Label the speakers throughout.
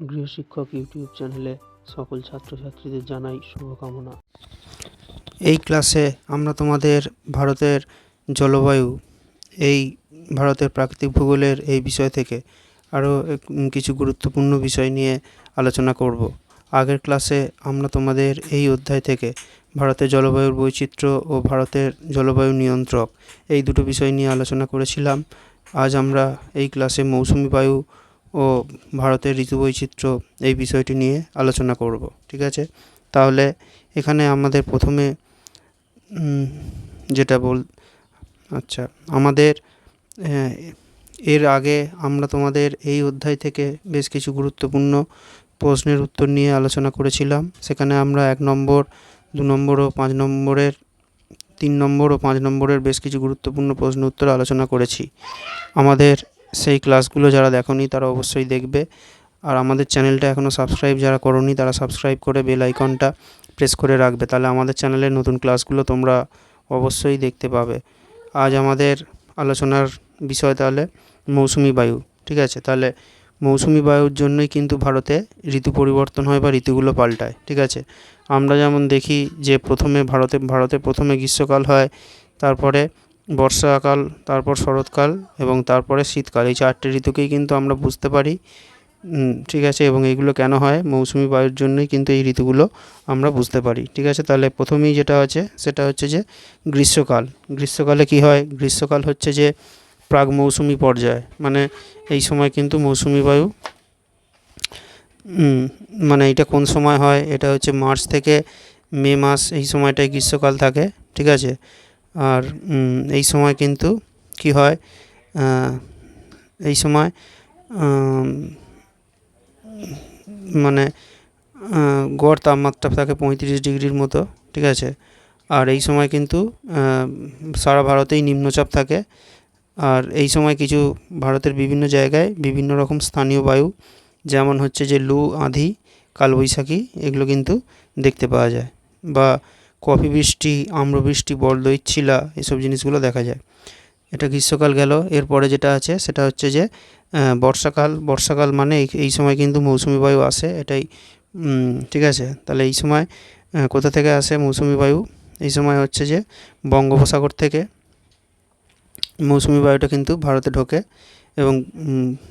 Speaker 1: গৃহশিক্ষক YouTube চ্যানেলে সকল ছাত্রছাত্রীদের জানাই শুভকামনা।
Speaker 2: এই ক্লাসে আমরা তোমাদের ভারতের জলবায়ু, এই ভারতের প্রাকৃতিক ভূগোলের এই বিষয় থেকে আরও কিছু গুরুত্বপূর্ণ বিষয় নিয়ে আলোচনা করব। আগের ক্লাসে আমরা তোমাদের এই অধ্যায় থেকে ভারতের জলবায়ুর বৈচিত্র্য ও ভারতের জলবায়ু নিয়ন্ত্রক এই দুটো বিষয় নিয়ে আলোচনা করেছিলাম। আজ আমরা এই ক্লাসে মৌসুমি বায়ু ও ভারতের ঋতু বৈচিত্র্য এই বিষয়টি নিয়ে আলোচনা করব, ঠিক আছে? তাহলে এখানে আমাদের প্রথমে যেটা বল আচ্ছা আমাদের এর আগে আমরা তোমাদের এই অধ্যায় থেকে বেশ কিছু গুরুত্বপূর্ণ প্রশ্নের উত্তর নিয়ে আলোচনা করেছিলাম। সেখানে আমরা এক নম্বর, দু নম্বর ও পাঁচ নম্বরের, তিন নম্বর ও পাঁচ নম্বরের বেশ কিছু গুরুত্বপূর্ণ প্রশ্ন উত্তর আলোচনা করেছি। আমাদের সেই ক্লাসগুলো যারা দেখোনি তারা অবশ্যই দেখবে। আর আমাদের চ্যানেলটা এখনও সাবস্ক্রাইব যারা করোনি তারা সাবস্ক্রাইব করে বেল আইকনটা প্রেস করে রাখবে। তাহলে আমাদের চ্যানেলের নতুন ক্লাসগুলো তোমরা অবশ্যই দেখতে পাবে। আজ আমাদের আলোচনার বিষয় তাহলে মৌসুমি বায়ু, ঠিক আছে? তাহলে মৌসুমি বায়ুর জন্যই কিন্তু ভারতে ঋতু পরিবর্তন হয় বা ঋতুগুলো পাল্টায়, ঠিক আছে? আমরা যেমন দেখি যে প্রথমে ভারতে ভারতে প্রথমে গ্রীষ্মকাল হয়, তারপরে বর্ষাকাল, তারপর শরৎকাল এবং তারপরে শীতকাল। এই চারটে ঋতুকেই কিন্তু আমরা বুঝতে পারি। ঠিক আছে? এবং এইগুলো কেন হয়? মৌসুমি বায়ুর জন্যই কিন্তু এই ঋতুগুলো আমরা বুঝতে পারি। ঠিক আছে? তাহলে প্রথমেই যেটা আছে, সেটা হচ্ছে যে গ্রীষ্মকাল। গ্রীষ্মকালে কি হয়? গ্রীষ্মকাল হচ্ছে যে প্রাক মৌসুমি পর্যায়। মানে এই সময় কিন্তু মৌসুমি বায়ু মানে এটা কোন সময় হয়? এটা হচ্ছে মার্চ থেকে মে মাস এই সময়টায় গ্রীষ্মকাল থাকে। ঠিক আছে? আর এই সময় কিন্তু কি হয় এই সময় মানে গড় তাপমাত্রা থাকে পঁয়ত্রিশ ডিগ্রির মতো, ঠিক আছে? আর এই সময় কিন্তু সারা ভারতেই নিম্নচাপ থাকে। আর এই সময় কিছু ভারতের বিভিন্ন জায়গায় বিভিন্ন রকম স্থানীয় বায়ু, যেমন হচ্ছে যে লু, আঁধি, কালবৈশাখী, এগুলো কিন্তু দেখতে পাওয়া যায়। বা কফি বৃষ্টি আম্রবৃষ্টি বরদৈচ্ছিলা এসব জিনিসগুলো দেখা যায়। এটা গ্রীষ্মকাল গেল, এরপরে যেটা আছে সেটা হচ্ছে যে বর্ষাকাল। বর্ষাকাল মানে এই সময় কিন্তু মৌসুমি বায়ু আসে, এটাই ঠিক আছে? তাহলে এই সময় কোথা থেকে আসে মৌসুমি বায়ু? এই সময় হচ্ছে যে, বঙ্গোপসাগর থেকে। মৌসুমি বায়ুটা কিন্তু ভারতে ঢোকে এবং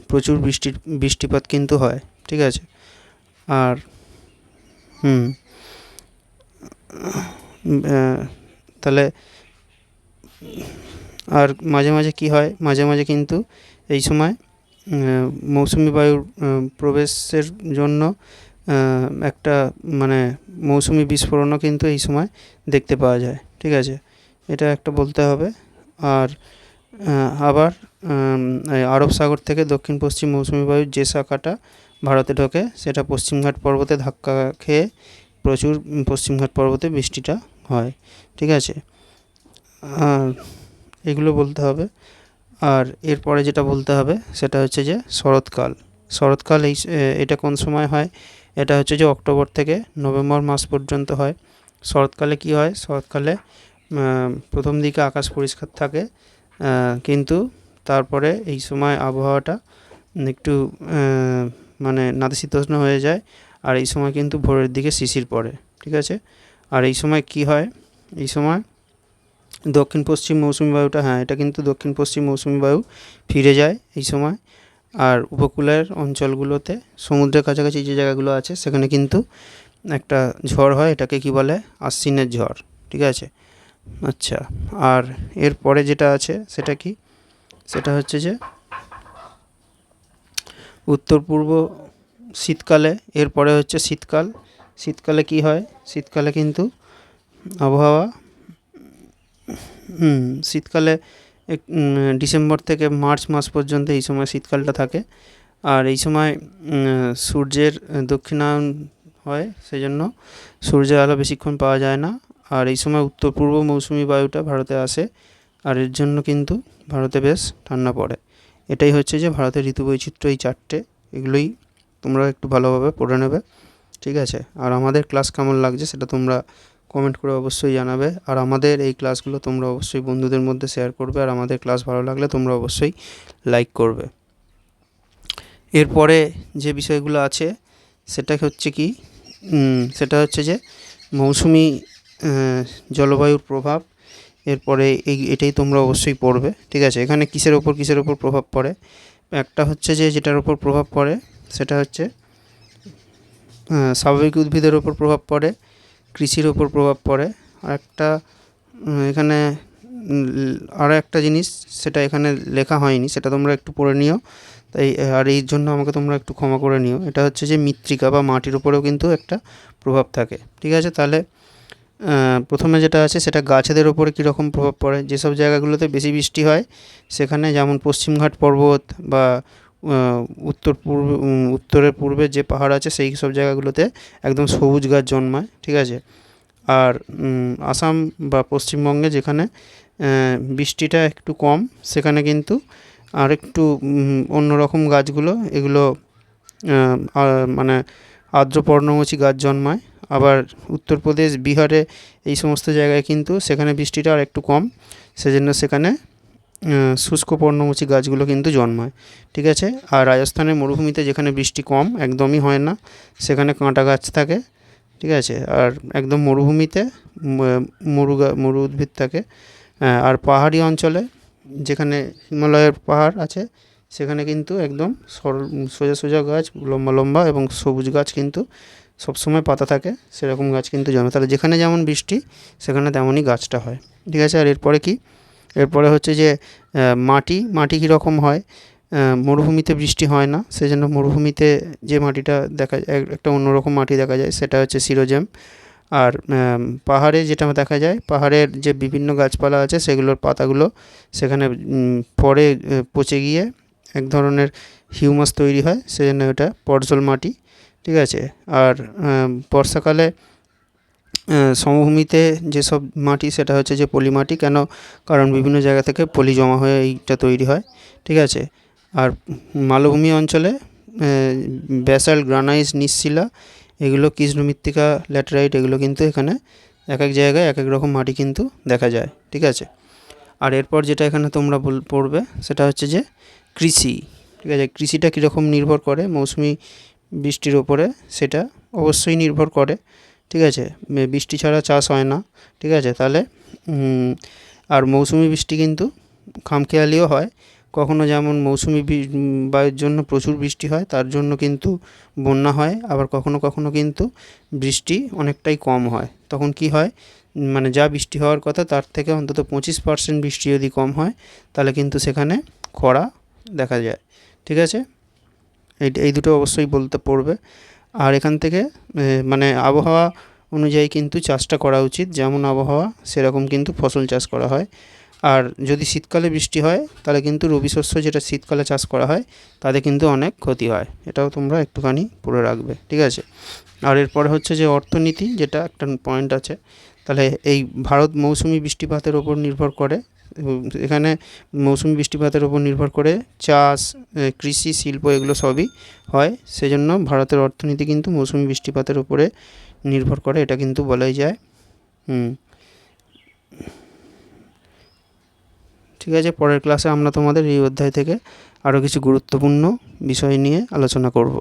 Speaker 2: প্রচুর বৃষ্টির বৃষ্টিপাত কিন্তু হয়, ঠিক আছে? আর, হুম তাহলে আর মাঝে মাঝে কি হয়? মাঝে মাঝে কিন্তু এই সময় মৌসুমি বায়ুর প্রবেশের জন্য একটা মানে মৌসুমি বিস্ফোরণও কিন্তু এই সময় দেখতে পাওয়া যায়। ঠিক আছে? এটা একটা বলতে হবে। আর আবার আরব সাগর থেকে দক্ষিণ পশ্চিম মৌসুমি বায়ুর যে শাখাটা ভারতে ঢোকে, সেটা পশ্চিমঘাট পর্বতে ধাক্কা খেয়ে প্রচুর পশ্চিমঘাট পর্বতে বৃষ্টিটা হয়, ঠিক আছে? আর এগুলো বলতে হবে। আর এরপরে যেটা বলতে হবে, সেটা হচ্ছে যে শরৎকাল। শরৎকাল এই এটা কোন সময় হয়? এটা হচ্ছে যে অক্টোবর থেকে নভেম্বর মাস পর্যন্ত হয়। শরৎকালে কি হয়? শরৎকালে প্রথম দিকে আকাশ পরিষ্কার থাকে কিন্তু তারপরে এই সময় আবহাওয়াটা একটু মানে নাতিশীতোষ্ণ হয়ে যায়, আর এই সময় কিন্তু ভোরের দিকে শিশির পড়ে, ঠিক আছে? আর এই সময় কি হয়? এই সময় দক্ষিণ পশ্চিম মৌসুমি বায়ুটা হ্যাঁ এটা কিন্তু দক্ষিণ পশ্চিম মৌসুমি বায়ু ফিরে যায় এই সময়। আর উপকূলের অঞ্চলগুলোতে সমুদ্রের কাছাকাছি যে জায়গাগুলো আছে, সেখানে কিন্তু একটা ঝড় হয়, এটাকে কি বলে? আশ্বিনের ঝড়, ঠিক আছে? আচ্ছা আর এরপরে যেটা আছে, সেটা কি? সেটা হচ্ছে যে উত্তর পূর্ব শীতকালে, এরপরে হচ্ছে শীতকাল শীতকালে কি হয়? শীতকালে কিন্তু আবহাওয়া শীতকালে ডিসেম্বর থেকে মার্চ মাস পর্যন্ত এই সময় শীতকালটা থাকে। আর এই সময় সূর্যের দক্ষিণায়ন হয় সেই জন্য সূর্যের আলো বেশিক্ষণ পাওয়া যায় না। আর এই সময় উত্তর পূর্ব মৌসুমি বায়ুটা ভারতে আসে, আর এর জন্য কিন্তু ভারতে বেশ ঠান্ডা পড়ে। এটাই হচ্ছে যে ভারতের ঋতু বৈচিত্র্য এই চারটে, এগুলোই তোমরা একটু ভালোভাবে পড়ে নেবে। ঠিক আছে? আর আমাদের ক্লাস কেমন লাগছে সেটা তোমরা কমেন্ট করে অবশ্যই জানাবে। আর আমাদের এই ক্লাসগুলো তোমরা অবশ্যই বন্ধুদের মধ্যে শেয়ার করবে। আর আমাদের ক্লাস ভালো লাগলে তোমরা অবশ্যই লাইক করবে। এরপরে যে বিষয়গুলো আছে, সেটা হচ্ছে কি? সেটা হচ্ছে যে মৌসুমি জলবায়ুর প্রভাব। এরপরে এই, এটাই তোমরা অবশ্যই পড়বে। ঠিক আছে? এখানে কিসের ওপর কিসের ওপর প্রভাব পড়ে? একটা হচ্ছে যে যেটার ওপর প্রভাব পড়ে, সেটা হচ্ছে স্বাভাবিক উদ্ভিদের ওপর প্রভাব পড়ে, কৃষির ওপর প্রভাব পড়ে। আর একটা এখানে আরও একটা জিনিস সেটা এখানে লেখা হয়নি, সেটা তোমরা একটু পড়ে নিও। তাই, আর এই জন্য আমাকে তোমরা একটু ক্ষমা করে নিও। এটা হচ্ছে যে মৃত্তিকা বা মাটির উপরেও কিন্তু একটা প্রভাব থাকে। ঠিক আছে? তাহলে প্রথমে যেটা আছে, সেটা গাছেদের ওপরে কীরকম প্রভাব পড়ে? যেসব জায়গাগুলোতে বেশি বৃষ্টি হয়, সেখানে যেমন পশ্চিমঘাট পর্বত বা উত্তর পূর্ব উত্তরের পূর্বে যে পাহাড় আছে সেই সব জায়গাগুলোতে একদম সবুজ গাছ জন্মায়, ঠিক আছে? আর আসাম বা পশ্চিমবঙ্গে যেখানে বৃষ্টিটা একটু কম, সেখানে কিন্তু আর একটু অন্যরকম গাছগুলো, এগুলো মানে আর্দ্র পর্ণমোচী গাছ জন্মায়। আবার উত্তরপ্রদেশ বিহারে এই সমস্ত জায়গায় কিন্তু সেখানে বৃষ্টিটা আর একটু কম, সেজন্য সেখানে শুষ্ক পর্ণমোচী গাছগুলো কিন্তু জন্মায়, ঠিক আছে? আর রাজস্থানের মরুভূমিতে যেখানে বৃষ্টি কম, একদমই হয় না, সেখানে কাঁটা গাছ থাকে, ঠিক আছে? আর একদম মরুভূমিতে মরু মরু উদ্ভিদ থাকে আর পাহাড়ি অঞ্চলে, যেখানে হিমালয়ের পাহাড় আছে, সেখানে কিন্তু একদম সরল সোজা সোজা গাছ, লম্বা লম্বা এবং সবুজ গাছ কিন্তু সবসময় পাতা থাকে, সেরকম গাছ কিন্তু জন্মে তাহলে যেখানে যেমন বৃষ্টি, সেখানে তেমনই গাছটা হয়, ঠিক আছে? আর এরপরে কি? এরপরে হচ্ছে যে মাটি মাটি কীরকম হয়? মরুভূমিতে বৃষ্টি হয় না, সেজন্য মরুভূমিতে যে মাটিটা দেখা যায় একটা অন্যরকম মাটি দেখা যায়, সেটা হচ্ছে সিরোজেম। আর পাহাড়ে যেটা দেখা যায়, পাহাড়ের যে বিভিন্ন গাছপালা আছে, সেগুলোর পাতাগুলো সেখানে পরে পচে গিয়ে এক ধরনের হিউমাস তৈরি হয়, সেজন্য ওটা পর্জল মাটি, ঠিক আছে? আর বর্ষাকালে সমভূমিতে যেসব মাটি, সেটা হচ্ছে যে পলি মাটি কেন? কারণ বিভিন্ন জায়গা থেকে পলি জমা হয়ে এইটা তৈরি হয়, ঠিক আছে? আর মালভূমি অঞ্চলে ব্যাসাল গ্রানাইজ নিঃশিলা এগুলো কৃষ্ণ মৃত্তিকা ল্যাটেরাইট, এগুলো কিন্তু এখানে এক এক জায়গায় এক এক রকম মাটি কিন্তু দেখা যায়, ঠিক আছে? আর এরপর যেটা এখানে তোমরা পড়বে, সেটা হচ্ছে যে কৃষি, ঠিক আছে? কৃষিটা কীরকম নির্ভর করে? মৌসুমি বৃষ্টির ওপরে সেটা অবশ্যই নির্ভর করে। ঠিক আছে? বৃষ্টি ছাড়া চাষ হয় না, ঠিক আছে? তাহলে আর মৌসুমি বৃষ্টি কিন্তু খামখেয়ালিও হয়। কখনো যেমন মৌসুমি বায়ুর জন্য প্রচুর বৃষ্টি হয়, তার জন্য কিন্তু বন্যা হয়, আবার কখনো কখনো কিন্তু বৃষ্টি অনেকটাই কম হয়। তখন কি হয়? মানে যা বৃষ্টি হওয়ার কথা, তার থেকে অন্তত পঁচিশ পার্সেন্ট বৃষ্টি যদি কম হয়, তাহলে কিন্তু সেখানে খরা দেখা যায়, ঠিক আছে? এই এই দুটো অবশ্যই বলতে পড়বে। আর এখান থেকে মানে আবহাওয়া অনুযায়ী কিন্তু চাষটা করা উচিত। যেমন আবহাওয়া, সেরকম কিন্তু ফসল চাষ করা হয়। আর যদি শীতকালে বৃষ্টি হয়, তাহলে কিন্তু রবি শস্য যেটা শীতকালে চাষ করা হয়, তাতে কিন্তু অনেক ক্ষতি হয়। এটাও তোমরা একটুখানি পড়ে রাখবে, ঠিক আছে? আর এরপরে হচ্ছে যে অর্থনীতি, যেটা একটা পয়েন্ট আছে, তাহলে এই ভারত মৌসুমি বৃষ্টিপাতের ওপর নির্ভর করে। এখানে মৌসুমি বৃষ্টিপাতের ওপর নির্ভর করে চাষ কৃষি, শিল্প এগুলো সবই হয়। সেজন্য ভারতের অর্থনীতি কিন্তু মৌসুমি বৃষ্টিপাতের উপরে নির্ভর করে, এটা কিন্তু বলাই যায়। হুম। ঠিক আছে, পরের ক্লাসে আমরা তোমাদের এই অধ্যায় থেকে আরও কিছু গুরুত্বপূর্ণ বিষয় নিয়ে আলোচনা করব।